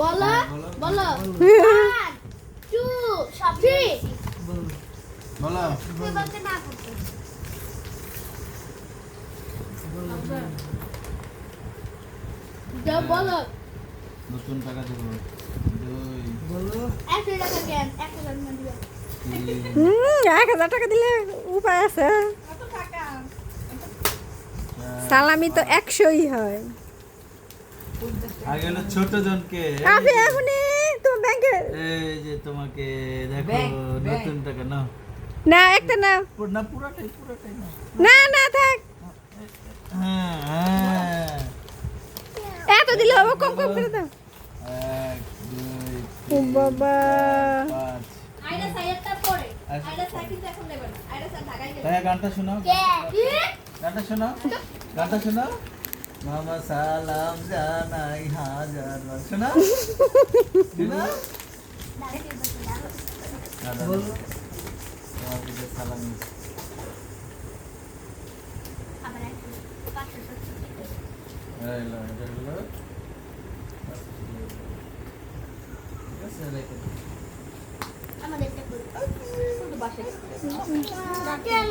বলো বলো। বলো বলো। নতুন টাকা দেবো। এক হাজার টাকা দিলে উপায় আছে। সালামি তো একশোই হয়। আগে হলো ছোট জনকে। আপনি এখনই তোমার ব্যাংকে। এই যে তোমাকে দেখো। নতুন টাকা নাও। না একটা না না পুরাটাই পুরাটাই নাও। না না থাক। হ্যাঁ হ্যাঁ। এত দিলে হবে কম কম করে দাও। এক দুই ও বাবা। আইডা পড়ে আচ্ছা। আইডা এখন আইডা ঢাকায় গানটা শোনাও। গানটা শোনাও। গানটা শোনাও। মামা সালাম জানাই হাজার তোমার দিকে সালাম। আমাদের কেন?